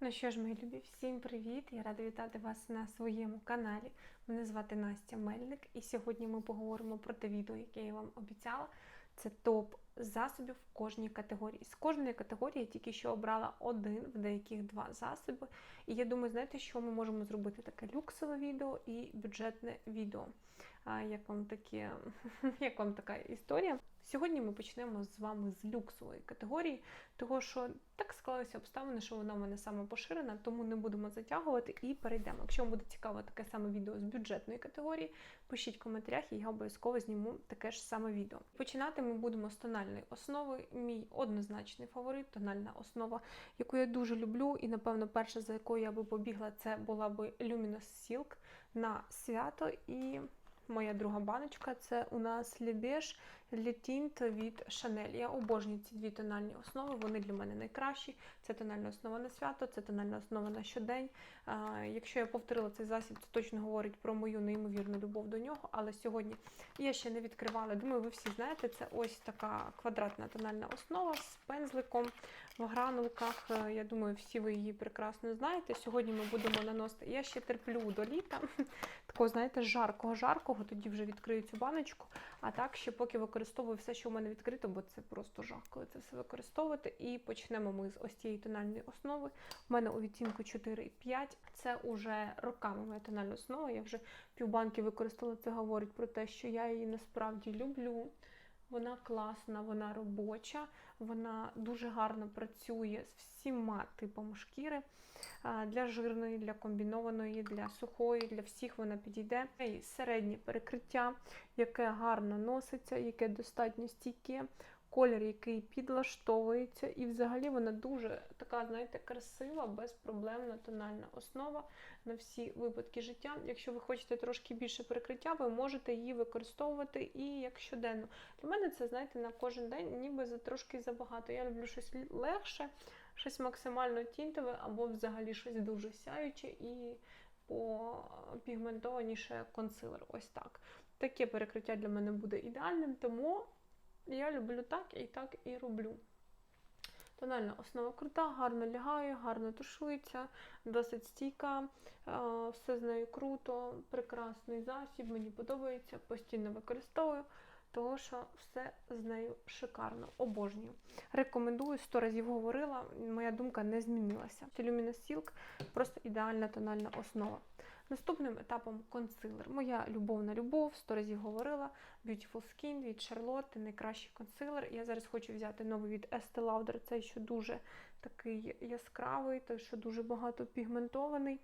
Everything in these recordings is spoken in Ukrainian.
Ну що ж, мої любі, всім привіт! Я рада вітати вас на своєму каналі. Мене звати Настя Мельник, і сьогодні ми поговоримо про те відео, яке я вам обіцяла. Це топ засобів в кожній категорії. З кожної категорії я тільки що обрала один, в деяких два засоби. І я думаю, знаєте, що ми можемо зробити таке люксове відео і бюджетне відео. Як вам таке, як вам така історія? Сьогодні ми почнемо з вами з люксової категорії, того що так склалися обставини, що вона в мене саме поширена, тому не будемо затягувати і перейдемо. Якщо вам буде цікаво таке саме відео з бюджетної категорії, пишіть в коментарях, і я обов'язково зніму таке ж саме відео. Починати ми будемо з тональної основи. Мій однозначний фаворит, тональна основа, яку я дуже люблю, і напевно перша, за якою я би побігла, це була би Luminous Silk на свято. І моя друга баночка це у нас Лідеш Літінт від Chanel. Я обожнюю ці дві тональні основи, вони для мене найкращі. Це тональна основа на свято, це тональна основа на щодень. Якщо я повторила цей засіб, це точно говорить про мою неймовірну любов до нього. Але сьогодні я ще не відкривала. Думаю, ви всі знаєте, це ось така квадратна тональна основа з пензликом в гранулках. Е, Я думаю, всі ви її прекрасно знаєте. Сьогодні ми будемо наносити. Я ще терплю до літа, такого, знаєте, жаркого-жаркого, тоді вже відкрию цю баночку. А так, ще поки використовую все, що в мене відкрито, бо це просто жах, коли це все використовувати. І почнемо ми з ось цієї тональної основи. У мене у відтінку 4,5. Це уже роками моя тональна основа. Я вже півбанки використала. Це говорить про те, що я її насправді люблю. Вона класна, вона робоча, вона дуже гарно працює з всіма типами шкіри. Для жирної, для комбінованої, для сухої, для всіх вона підійде. Середнє перекриття, яке гарно носиться, яке достатньо стійке. Колір, який підлаштовується, і взагалі вона дуже така, знаєте, красива, безпроблемна тональна основа на всі випадки життя. Якщо ви хочете трошки більше перекриття, ви можете її використовувати і як щоденно. Для мене це, знаєте, на кожен день ніби за трошки забагато. Я люблю щось легше, щось максимально тінтове, або взагалі щось дуже сяюче і попігментованіше консилер. Ось так. Таке перекриття для мене буде ідеальним, тому я люблю так і так і роблю. Тональна основа крута, гарно лягає, гарно тушується, досить стійка, все з нею круто, прекрасний засіб, мені подобається, постійно використовую, тому що все з нею шикарно, обожнюю. Рекомендую, 100 разів говорила, моя думка не змінилася. Silk просто ідеальна тональна основа. Наступним етапом консилер. Моя любовна любов, 100 разів говорила. Beautiful Skin від Charlotte, найкращий консилер. Я зараз хочу взяти новий від Estee Lauder, цей що дуже такий яскравий, той, що дуже багато пігментований.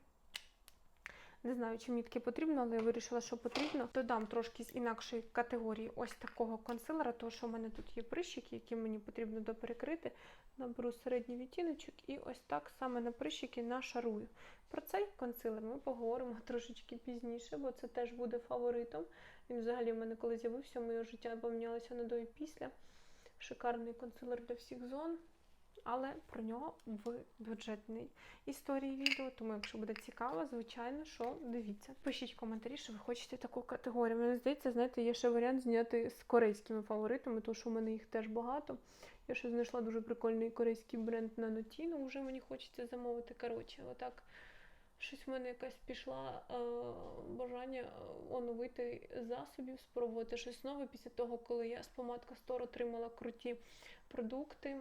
Не знаю, чи мені таке потрібно, але я вирішила, що потрібно. Додам трошки з інакшої категорії ось такого консилера, тому що в мене тут є прищики, які мені потрібно доперекрити. Наберу середній відтіночок і ось так саме на прищики нашарую. Про цей консилер ми поговоримо трошечки пізніше, бо це теж буде фаворитом. Він взагалі в мене коли з'явився, моє життя помінялося на до і після. Шикарний консилер для всіх зон але про нього в бюджетній історії відео. Тому, якщо буде цікаво, звичайно, що дивіться. Пишіть коментарі, що ви хочете таку категорію. Мені здається, знаєте, є ще варіант зняти з корейськими фаворитами, тому що у мене їх теж багато. Я ще знайшла дуже прикольний корейський бренд на Notino, вже мені хочеться замовити. Коротше, отак. Щось в мене якась пішла е, бажання оновити засобів, спробувати щось нове після того, коли я з помадка Store отримала круті продукти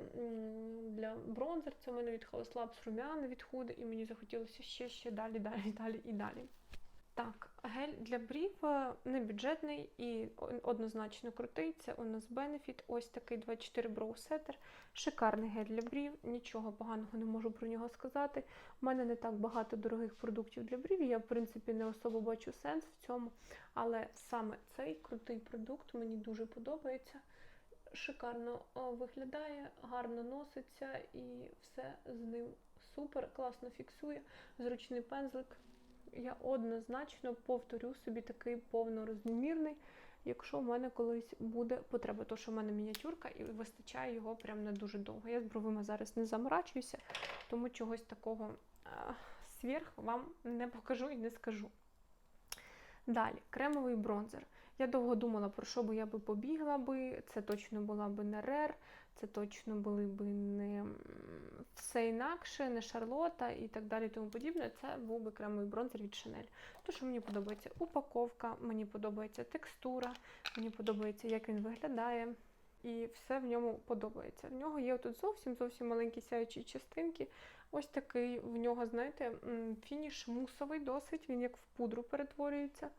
для бронзер. Це в мене від House Labs румяна від худи, і мені захотілося ще, ще далі, далі, далі і далі. Так, гель для брів не бюджетний і однозначно крутий. Це у нас Benefit. Ось такий 24 Brow Setter. Шикарний гель для брів, нічого поганого не можу про нього сказати. У мене не так багато дорогих продуктів для брів, я, в принципі, не особо бачу сенс в цьому. Але саме цей крутий продукт мені дуже подобається. Шикарно виглядає, гарно носиться і все з ним супер, класно фіксує. Зручний пензлик я однозначно повторю собі такий повнорозмірний, якщо в мене колись буде потреба, тому що в мене мініатюрка і вистачає його прям не дуже довго. Я з бровима зараз не заморачуюся, тому чогось такого а, сверх вам не покажу і не скажу. Далі, кремовий бронзер. Я довго думала, про що би я би побігла би. Це точно була би не Рер, це точно були би не все інакше, не Шарлота і так далі, тому подібне. Це був би кремовий бронзер від Chanel. Тому що мені подобається упаковка, мені подобається текстура, мені подобається, як він виглядає. І все в ньому подобається. В нього є тут зовсім зовсім маленькі сяючі частинки. Ось такий в нього, знаєте, фініш мусовий досить. Він як в пудру перетворюється,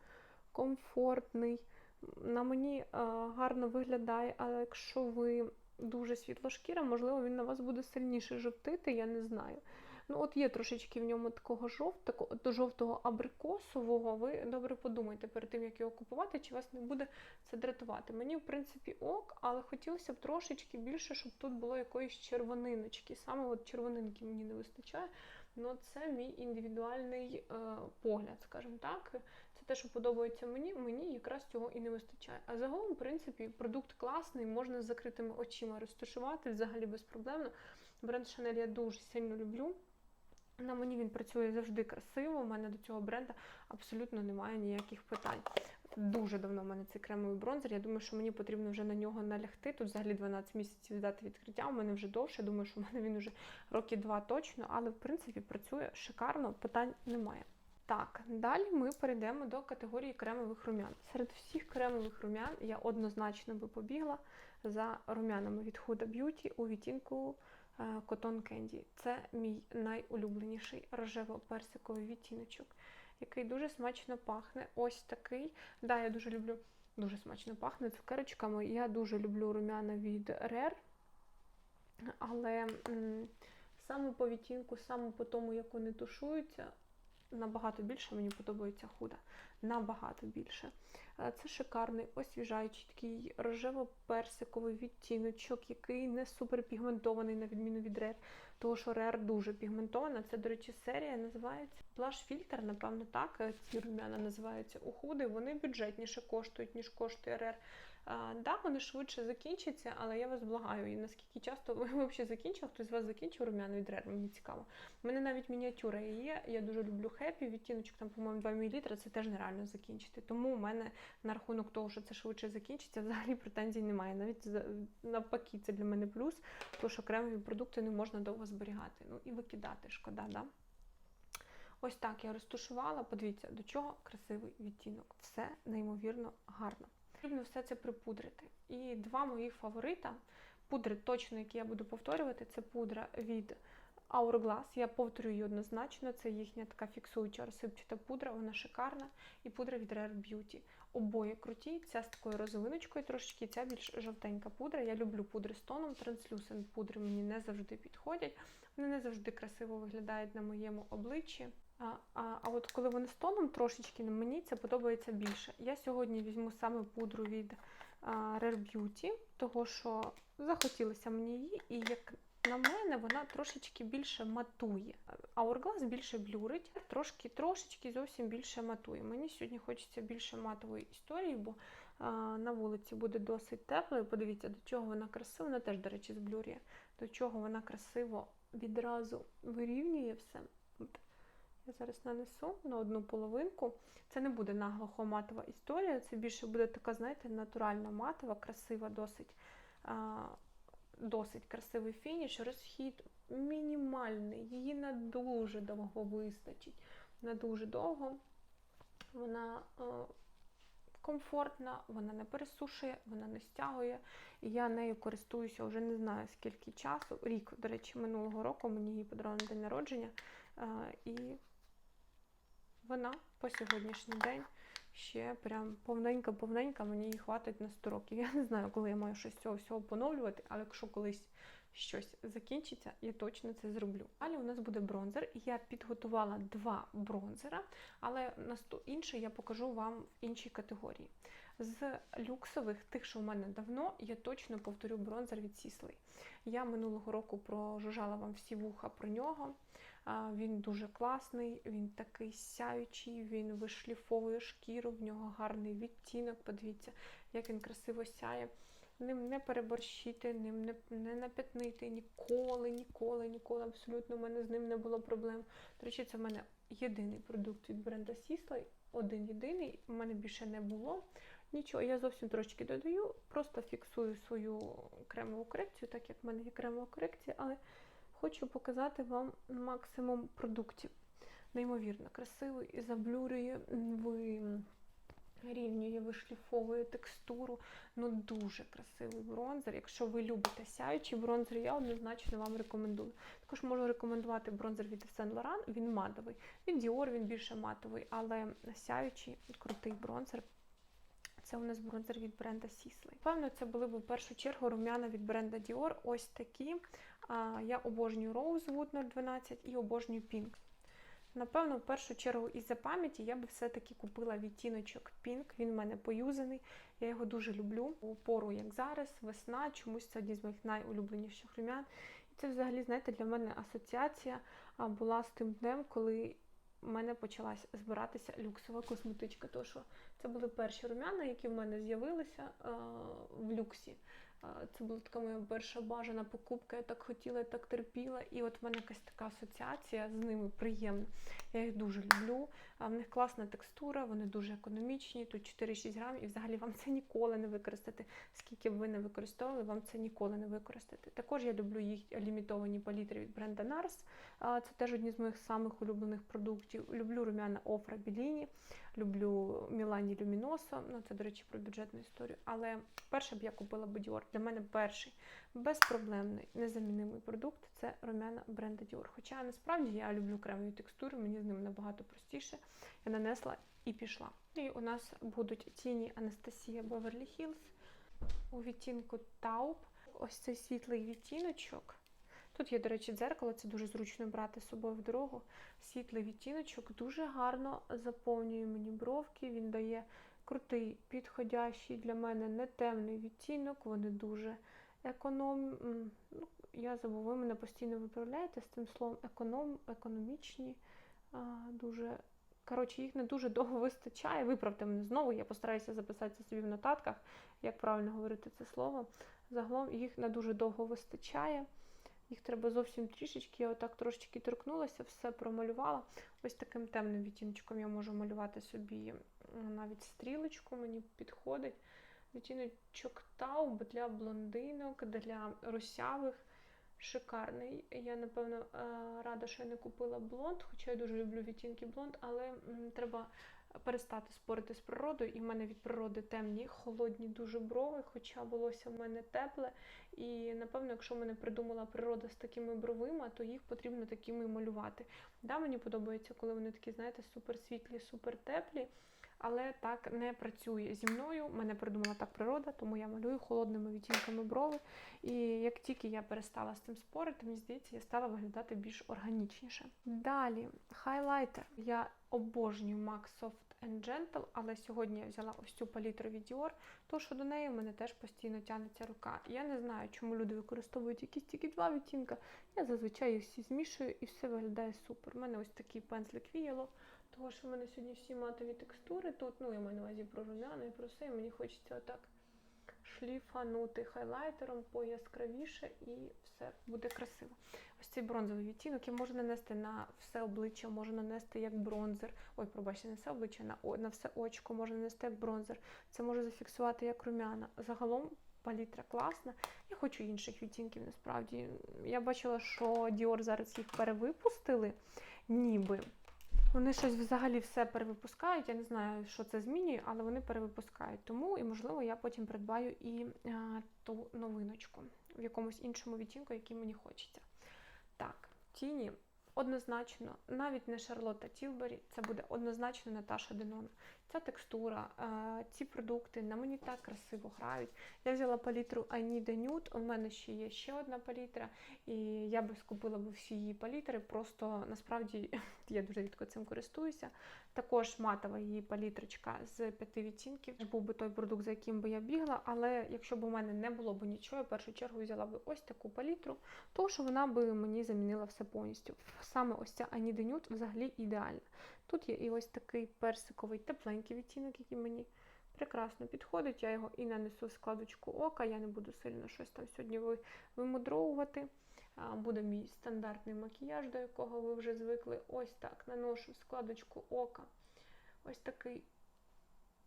комфортний. На мені е, гарно виглядає, але якщо ви дуже світлошкіра, можливо, він на вас буде сильніше жовтити, я не знаю. Ну, от є трошечки в ньому такого жовтого, жовтого абрикосового. Ви добре подумайте перед тим, як його купувати, чи вас не буде це дратувати. Мені, в принципі, ок, але хотілося б трошечки більше, щоб тут було якоїсь червониночки. Саме от червонинки мені не вистачає. Ну, це мій індивідуальний е, погляд, скажімо так. Те, що подобається мені, мені якраз цього і не вистачає. А загалом, в принципі, продукт класний, можна з закритими очима розташувати взагалі безпроблемно. Бренд Chanel я дуже сильно люблю. На мені він працює завжди красиво. У мене до цього бренда абсолютно немає ніяких питань. Дуже давно в мене цей кремовий бронзер. Я думаю, що мені потрібно вже на нього налягти. Тут взагалі 12 місяців дати відкриття. У мене вже довше. Думаю, що в мене він вже роки два точно, але в принципі працює шикарно, питань немає. Так, далі ми перейдемо до категорії кремових румян. Серед всіх кремових румян я однозначно би побігла за румянами від Huda Beauty у відтінку е, Cotton Candy. Це мій найулюбленіший рожево-персиковий відтіночок, який дуже смачно пахне. Ось такий. Да, я дуже люблю, дуже смачно пахне цукерочками. Я дуже люблю румяна від Rare, але саме по відтінку, саме по тому, як вони тушуються, набагато більше мені подобається худа. Набагато більше. Е, Це шикарний, освіжаючий такий рожево-персиковий відтіночок, який не суперпігментований, на відміну від Rare, тому що Rare дуже пігментована. Це, до речі, серія називається Filter, напевно, так. е, Ці румяна називаються у худи. Вони бюджетніше коштують, ніж коштує Rare. А, да, вони швидше закінчаться, але я вас благаю, і наскільки часто ви взагалі закінчили, хтось з вас закінчив від Rare, мені цікаво. У мене навіть мініатюра є, я дуже люблю хеппі, відтіночок там, по-моєму, 2 мл, це теж нереально закінчити. Тому у мене на рахунок того, що це швидше закінчиться, взагалі претензій немає. Навіть навпаки, це для мене плюс, тому що кремові продукти не можна довго зберігати. Ну і викидати, шкода, да? Ось так я розташувала. Подивіться, до чого красивий відтінок. Все неймовірно гарно. Потрібно все це припудрити. І два моїх фаворита. Пудри точно, які я буду повторювати, це пудра від Hourglass. Я повторюю її однозначно. Це їхня така фіксуюча розсипчата пудра, вона шикарна. І пудра від Rare Beauty. Обоє круті. Ця з такою розовиночкою трошечки, ця більш жовтенька пудра. Я люблю пудри з тоном. Translucent пудри мені не завжди підходять. Вони не завжди красиво виглядають на моєму обличчі. А, а, а от коли вони з тоном трошечки, мені це подобається більше. Я сьогодні візьму саме пудру від а, Rare Beauty, того що захотілося мені її, і як на мене, вона трошечки більше матує. Hourglass більше блюрить, трошки, трошечки зовсім більше матує. Мені сьогодні хочеться більше матової історії, бо а, на вулиці буде досить тепло. І подивіться, до чого вона красиво, вона теж, до речі, зблюрює, до чого вона красиво відразу вирівнює все. Я зараз нанесу на одну половинку. Це не буде наглухо матова історія, це більше буде така, знаєте, натуральна матова, красива, досить а, досить красивий фініш. Розхід мінімальний, її на дуже довго вистачить. На дуже довго. Вона е, комфортна, вона не пересушує, вона не стягує. І я нею користуюся вже не знаю скільки часу. Рік, до речі, минулого року мені її подарували на день народження. Е, і вона по сьогоднішній день ще прям повненька-повненька, мені її хватить на 100 років. Я не знаю, коли я маю щось цього всього поновлювати, але якщо колись щось закінчиться, я точно це зроблю. Далі у нас буде бронзер. Я підготувала два бронзера, але насту інший я покажу вам в іншій категорії. З люксових, тих, що в мене давно, я точно повторю бронзер від Сіслей. Я минулого року прожужжала вам всі вуха про нього. Він дуже класний, він такий сяючий, він вишліфовує шкіру, в нього гарний відтінок. Подивіться, як він красиво сяє. Ним не переборщити, ним не, не напятнити ніколи, ніколи, ніколи. Абсолютно в мене з ним не було проблем. До речі, це в мене єдиний продукт від бренда Sisley, один єдиний, в мене більше не було. Нічого, я зовсім трошки додаю, просто фіксую свою кремову корекцію, так як в мене є кремова корекція, але хочу показати вам максимум продуктів. Неймовірно красивий і заблюрює, вирівнює, вишліфовує текстуру. Ну дуже красивий бронзер. Якщо ви любите сяючий бронзер, я однозначно вам рекомендую. Також можу рекомендувати бронзер від Saint Laurent, він матовий. Від Dior він більше матовий, але сяючий крутий бронзер. Це у нас бронзер від бренда Sisley. Певно, це були б в першу чергу рум'яна від бренда Dior. Ось такі. Я обожнюю Rosewood 012 і обожнюю Pink. Напевно, в першу чергу із-за пам'яті я би все-таки купила відтіночок Pink. Він в мене поюзаний. Я його дуже люблю. У пору, як зараз, весна, чомусь це одні з моїх найулюбленіших рум'ян. І це взагалі, знаєте, для мене асоціація була з тим днем, коли в мене почалась збиратися люксова косметичка. Тому що це були перші рум'яна, які в мене з'явилися а, в люксі. Це була така моя перша бажана покупка. Я так хотіла, я так терпіла. І от в мене якась така асоціація з ними приємна. Я їх дуже люблю. В них класна текстура, вони дуже економічні. Тут 4-6 грамів, і взагалі вам це ніколи не використати. Скільки б ви не використовували, вам це ніколи не використати. Також я люблю їх лімітовані палітри від бренда NARS. Це теж одні з моїх самих улюблених продуктів. Люблю рум'яна Офра Біліні, люблю Мілані Люміносо. Ну, це, до речі, про бюджетну історію. Але перше б я купила б. Для мене перший безпроблемний, незамінимий продукт це рум'яна бренда Dior. Хоча насправді я люблю кремові текстури, мені з ними набагато простіше. Я нанесла і пішла. І у нас будуть тіні Анастасія Beverly Hills у відтінку Taupe. Ось цей світлий відтіночок. Тут є, до речі, дзеркало, це дуже зручно брати з собою в дорогу. Світлий відтіночок дуже гарно заповнює мені бровки. Він дає крутий, підходящий для мене не темний відтінок. Вони дуже економ. Ну, я ви мене постійно виправляєте з тим словом економ, економічні. А, дуже Коротше, їх не дуже довго вистачає. Виправте мене знову, я постараюся записати собі в нотатках, як правильно говорити це слово. Загалом їх не дуже довго вистачає. Їх треба зовсім трішечки. Я отак трошечки торкнулася, все промалювала. Ось таким темним відтіночком я можу малювати собі навіть стрілочку, мені підходить. Відтіночок тауб для блондинок, для русявих. Шикарний. Я, напевно, рада, що я не купила блонд, хоча я дуже люблю відтінки блонд, але треба перестати спорити з природою. І в мене від природи темні, холодні дуже брови, хоча волосся в мене тепле. І, напевно, якщо мене придумала природа з такими бровима, то їх потрібно такими малювати. Да, Мені подобається, коли вони такі, знаєте, супер світлі, супер теплі. Але так не працює зі мною. Мене придумала так природа, тому я малюю холодними відтінками брови. І як тільки я перестала з цим спорити, мені здається, я стала виглядати більш органічніше. Далі, хайлайтер. Я обожнюю MAC Soft and Gentle, але сьогодні я взяла ось цю палітру від Dior, тому що до неї в мене теж постійно тягнеться рука. Я не знаю, чому люди використовують якісь тільки два відтінка. Я зазвичай їх всі змішую і все виглядає супер. У мене ось такий пензлик віяло. Того, що в мене сьогодні всі матові текстури тут, ну я маю на увазі про рум'яна і про все, і мені хочеться отак шліфанути хайлайтером пояскравіше і все буде красиво. Ось цей бронзовий відтінок я можу нанести на все обличчя, можу нанести як бронзер. Ой, пробачте, не все обличчя, на, на все очко можу нанести як бронзер. Це можу зафіксувати як рум'яна. Загалом палітра класна. Я хочу інших відтінків, насправді. Я бачила, що Dior зараз їх перевипустили, ніби. Вони щось взагалі все перевипускають. Я не знаю, що це змінює, але вони перевипускають. Тому, і, можливо, я потім придбаю і а, ту новиночку в якомусь іншому відтінку, який мені хочеться. Так, тіні однозначно, навіть не Шарлотта Тілбері, це буде однозначно Наташа Денона. Ця текстура, ці продукти на мені так красиво грають. Я взяла палітру a Nude, у мене ще є ще одна палітра, і я би скупила б всі її палітри, просто насправді я дуже рідко цим користуюся. Також матова її палітрочка з п'яти відтінків. Був би той продукт, за яким би я бігла, але якщо б у мене не було б нічого, я в першу чергу взяла б ось таку палітру, тому що вона би мені замінила все повністю. Саме ось ця Need Nude взагалі ідеальна. Тут є і ось такий персиковий тепленький відтінок, який мені прекрасно підходить. Я його і нанесу в складочку ока, я не буду сильно щось там сьогодні вимудровувати. Буде мій стандартний макіяж, до якого ви вже звикли. Ось так наношу в складочку ока. Ось такий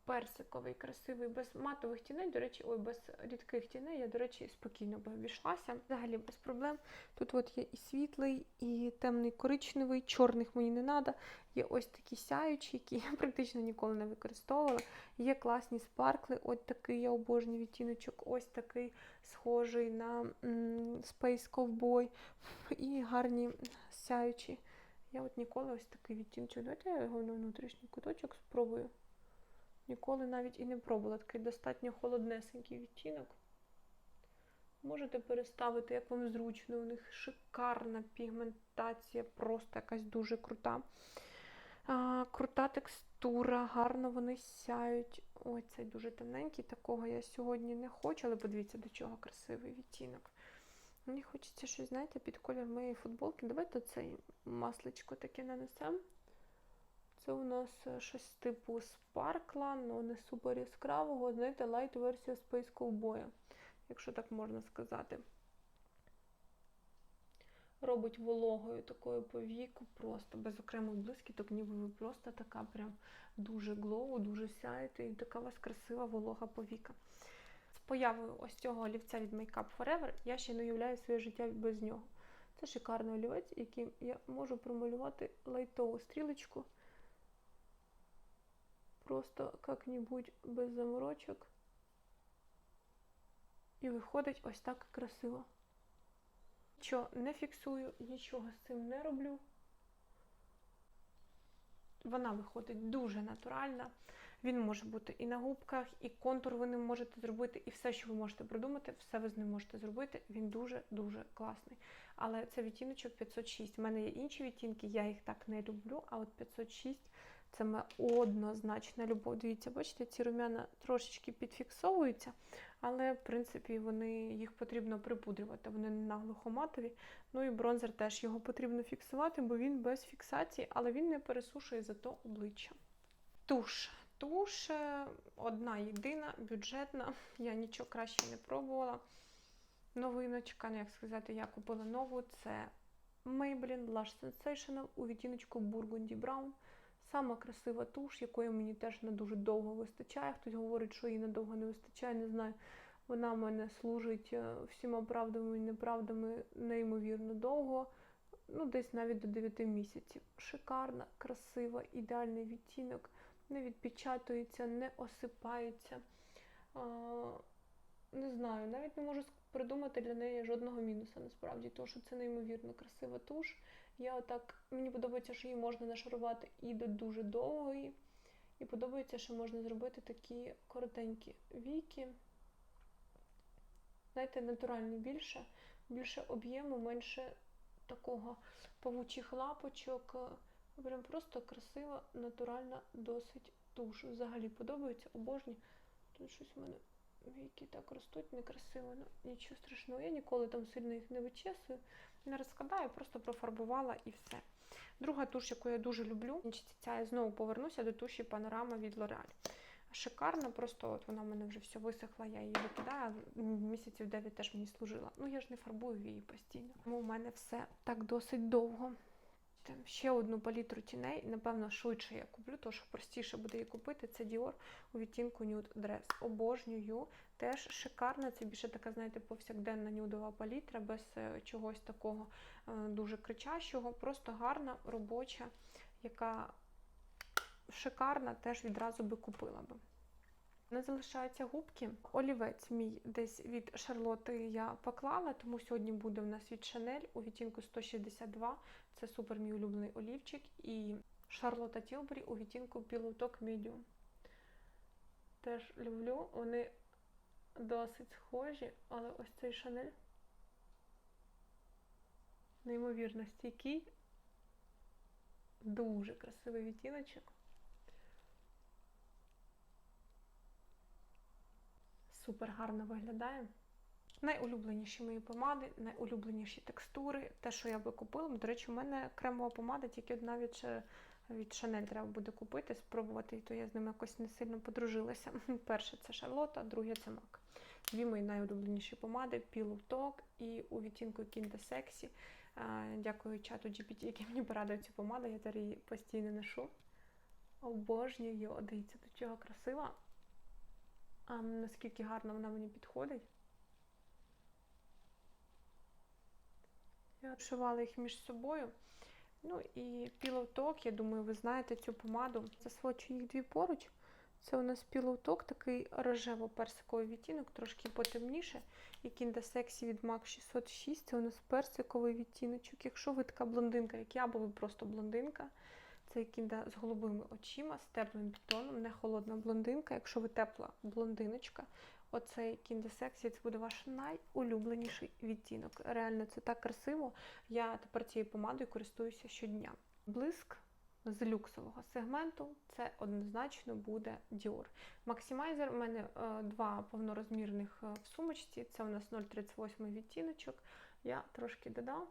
персиковий, красивий, без матових тіней, до речі, ой, без рідких тіней, я, до речі, спокійно би обійшлася. Взагалі без проблем. Тут от є і світлий, і темний коричневий, чорних мені не треба. Є ось такі сяючі, які я практично ніколи не використовувала. Є класні спаркли, от такий я обожнюю відтіночок, ось такий схожий на м, Space Cowboy. І гарні сяючі. Я от ніколи ось такий відтіночок. Давайте я його на внутрішній куточок спробую. Ніколи навіть і не пробувала. Такий достатньо холоднесенький відтінок. Можете переставити, як вам зручно. У них шикарна пігментація, просто якась дуже крута. А, крута текстура, гарно вони сяють. Ой, цей дуже темненький, такого я сьогодні не хочу, але подивіться, до чого красивий відтінок. Мені хочеться щось, знаєте, під колір моєї футболки. Давайте цей масличко таке нанесемо. Це у нас е, щось типу спаркла, але не супер яскравого, знаєте, лайт-версія Space Cowboy, якщо так можна сказати. Робить вологою такою повіку, просто без окремих блискіток, ніби ви просто така прям дуже глоу, дуже сяєте, і така у вас красива волога повіка. З появою ось цього олівця від Makeup Forever я ще не уявляю своє життя без нього. Це шикарний олівець, яким я можу промалювати лайтову стрілочку. Просто як-небудь без заморочок. І виходить ось так красиво. Нічого не фіксую, нічого з цим не роблю. Вона виходить дуже натуральна. Він може бути і на губках, і контур ви ним можете зробити, і все, що ви можете придумати, все ви з ним можете зробити. Він дуже-дуже класний. Але це відтіночок 506. У мене є інші відтінки, я їх так не люблю, а от 506 це однозначна любов. Дивіться, бачите, ці рум'яна трошечки підфіксовуються, але, в принципі, вони, їх потрібно припудрювати, вони не наглухоматові. Ну і бронзер теж його потрібно фіксувати, бо він без фіксації, але він не пересушує зато обличчя. Туш. Туш е, одна єдина, бюджетна. Я нічого краще не пробувала. Новиночка, ну як сказати, я купила нову. Це Maybelline Lash Sensational у відтіночку Burgundy Brown. Сама красива туш, якої мені теж не дуже довго вистачає. Хтось говорить, що її надовго не вистачає, не знаю. Вона в мене служить е, всіма правдами і неправдами неймовірно довго. Ну, десь навіть до 9 місяців. Шикарна, красива, ідеальний відтінок. Не відпечатується, не осипається. Не знаю, навіть не можу придумати для неї жодного мінуса насправді, тому що це неймовірно красива туш. Я отак, мені подобається, що її можна нашарувати і до дуже довгої. І подобається, що можна зробити такі коротенькі віки. Знаєте, натуральні більше, більше об'єму, менше такого павучих лапочок. Прям просто красива, натуральна, досить туш. Взагалі подобається, обожнюю. Тут щось у мене віки так ростуть некрасиво, ну нічого страшного. Я ніколи там сильно їх не вичесую, не розкладаю, просто профарбувала і все. Друга туш, яку я дуже люблю, ця я знову повернуся до туші Панорама від L'Oreal. Шикарна, просто от вона в мене вже все висохла, я її викидаю. Місяців 9 теж мені служила. Ну я ж не фарбую її постійно. Тому в мене все так досить довго. Ще одну палітру тіней, напевно, швидше я куплю, тому що простіше буде її купити. Це Dior у відтінку Nude Dress. Обожнюю. Теж шикарна. Це більше така, знаєте, повсякденна нюдова палітра, без е, чогось такого е, дуже кричащого. Просто гарна, робоча, яка шикарна, теж відразу би купила би. Не залишаються губки. Олівець мій десь від Шарлоти я поклала, тому сьогодні буде в нас від Шанель у відтінку 162. Це супер мій улюблений олівчик. І Шарлота Тілбері у відтінку Talk Medium. Теж люблю. Вони досить схожі, але ось цей Шанель неймовірно стійкий. Дуже красивий відтіночок. Супер гарно виглядає. Найулюбленіші мої помади, найулюбленіші текстури. Те, що я би купила. До речі, у мене кремова помада, тільки одна від, від Chanel треба буде купити, спробувати, і то я з ними якось не сильно подружилася. Перше це Шарлота, друге це MAC. Дві мої найулюбленіші помади Pillow Talk і у відтінку Kinda Sexy. Дякую чату GPT, який мені порадив цю помаду, я тепер її постійно ношу. Обожнюю, дивіться, до чого красива. А наскільки гарно вона мені підходить. Я обшивала їх між собою. Ну і Talk, я думаю, ви знаєте цю помаду. Засвочу їх дві поруч. Це у нас Talk, такий рожево-персиковий відтінок, трошки потемніше. І Kinda Sexy від MAC 606. Це у нас персиковий відтіночок. Якщо ви така блондинка, як я, або ви просто блондинка, це Kinda з голубими очима, з теплим підтоном, не холодна блондинка. Якщо ви тепла блондиночка, оцей Kinda Sexy це буде ваш найулюбленіший відтінок. Реально, це так красиво. Я тепер цією помадою користуюся щодня. Блиск з люксового сегменту це однозначно буде Dior. Максимайзер у мене е, два повнорозмірних е, в сумочці. Це у нас 0,38 відтіночок. Я трошки додам.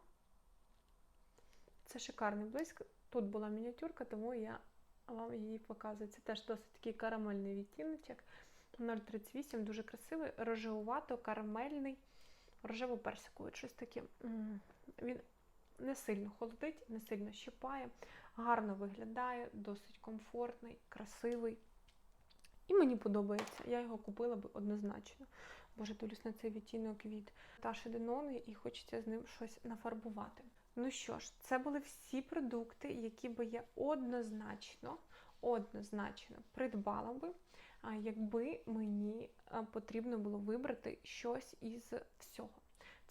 Це шикарний блиск. Тут була мініатюрка, тому я вам її показую. Це теж досить такий карамельний відтіночок. 0,38, дуже красивий, рожевувато, карамельний, рожево-персиковий. Щось таке. Він не сильно холодить, не сильно щипає, гарно виглядає, досить комфортний, красивий. І мені подобається. Я його купила би однозначно. Боже, дивлюсь на цей відтінок від Таші Денони і хочеться з ним щось нафарбувати. Ну що ж, це були всі продукти, які би я однозначно, однозначно придбала би, якби мені потрібно було вибрати щось із всього.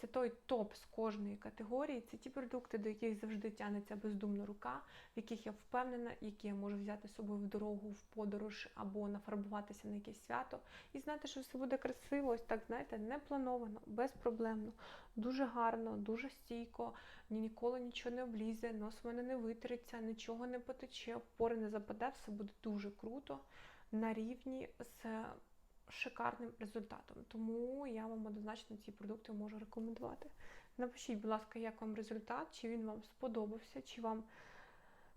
Це той топ з кожної категорії. Це ті продукти, до яких завжди тягнеться бездумна рука, в яких я впевнена, які я можу взяти з собою в дорогу, в подорож або нафарбуватися на якесь свято. І знати, що все буде красиво, ось так, знаєте, не плановано, безпроблемно, дуже гарно, дуже стійко, ні ніколи нічого не облізе, нос в мене не витриться, нічого не потече, пори не западе, все буде дуже круто на рівні з шикарним результатом. Тому я вам однозначно ці продукти можу рекомендувати. Напишіть, будь ласка, як вам результат, чи він вам сподобався, чи вам.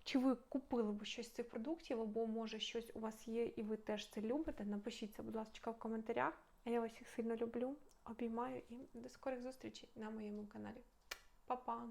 Чи ви купили б щось з цих продуктів, або може щось у вас є, і ви теж це любите? Напишіть це, будь ласка, в коментарях. А я вас всіх сильно люблю, обіймаю і до скорих зустрічей на моєму каналі. Па-па!